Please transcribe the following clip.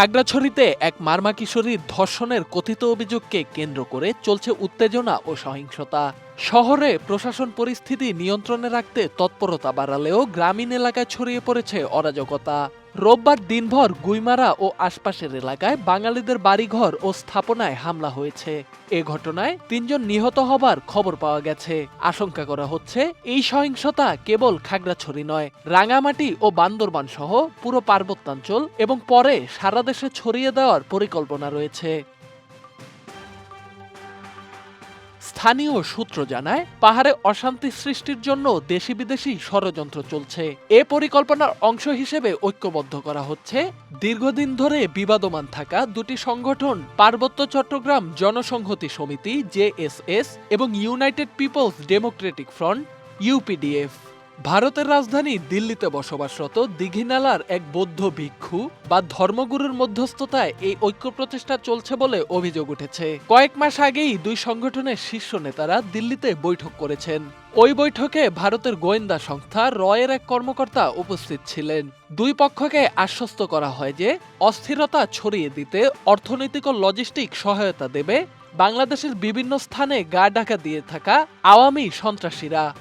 খাগড়াছড়িতে এক মারমা কিশোরীর ধর্ষণের কথিত অভিযোগকে কেন্দ্র করে চলছে উত্তেজনা ও সহিংসতা। শহরে প্রশাসন পরিস্থিতি নিয়ন্ত্রণে রাখতে তৎপরতা বাড়ালেও গ্রামীণ এলাকায় ছড়িয়ে পড়েছে অরাজকতা। রোববার দিনভর গুইমারা ও আশপাশের এলাকায় বাঙালিদের বাড়িঘর ও স্থাপনায় হামলা হয়েছে। এ ঘটনায় তিনজন নিহত হবার খবর পাওয়া গেছে। আশঙ্কা করা হচ্ছে, এই সহিংসতা কেবল খাগড়াছড়ি নয়, রাঙামাটি ও বান্দরবান সহ পুরো পার্বত্যাঞ্চল এবং পরে সারা দেশে ছড়িয়ে দেওয়ার পরিকল্পনা রয়েছে। স্থানীয় সূত্র জানায়, পাহাড়ে অশান্তি সৃষ্টির জন্য দেশি বিদেশি ষড়যন্ত্র চলছে। এ পরিকল্পনার অংশ হিসেবে ঐক্যবদ্ধ করা হচ্ছে। দীর্ঘদিন ধরে বিবাদমান থাকা দুটি সংগঠন, পার্বত্য চট্টগ্রাম জনসংহতি সমিতি জেএসএস এবং United Peoples Democratic Front UPDF ভারতের রাজধানী দিল্লিতে বসবাসরত দীঘিনালার এক বৌদ্ধ ভিক্ষু বা ধর্মগুরুর মধ্যস্থতায় এই ঐক্য প্রচেষ্টা চলছে বলে অভিযোগ উঠেছে। কয়েক মাস আগেই দুই সংগঠনের শীর্ষ নেতারা দিল্লিতে বৈঠক করেছেন। ওই বৈঠকে ভারতের গোয়েন্দা সংস্থা রয়ের এক কর্মকর্তা উপস্থিত ছিলেন। দুই পক্ষকে আশ্বস্ত করা হয় যে, অস্থিরতা ছড়িয়ে দিতে অর্থনৈতিক ও লজিস্টিক সহায়তা দেবে বাংলাদেশের বিভিন্ন স্থানে গা ঢাকা দিয়ে থাকা আওয়ামী সন্ত্রাসীরা।